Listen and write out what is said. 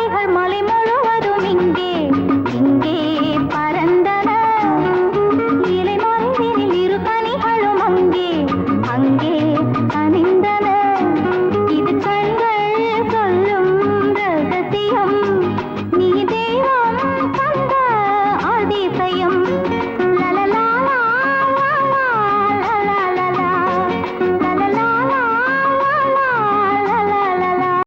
பறவைகள் மலை முழுவதும் இங்கே இங்கே பறந்தன இலை மலைதனில் இரு கனிகளும் அங்கே அங்கே அணிந்தன இது கண்கள் சொல்லும் ரகசியம். நீ தெய்வம் அதிசயம்.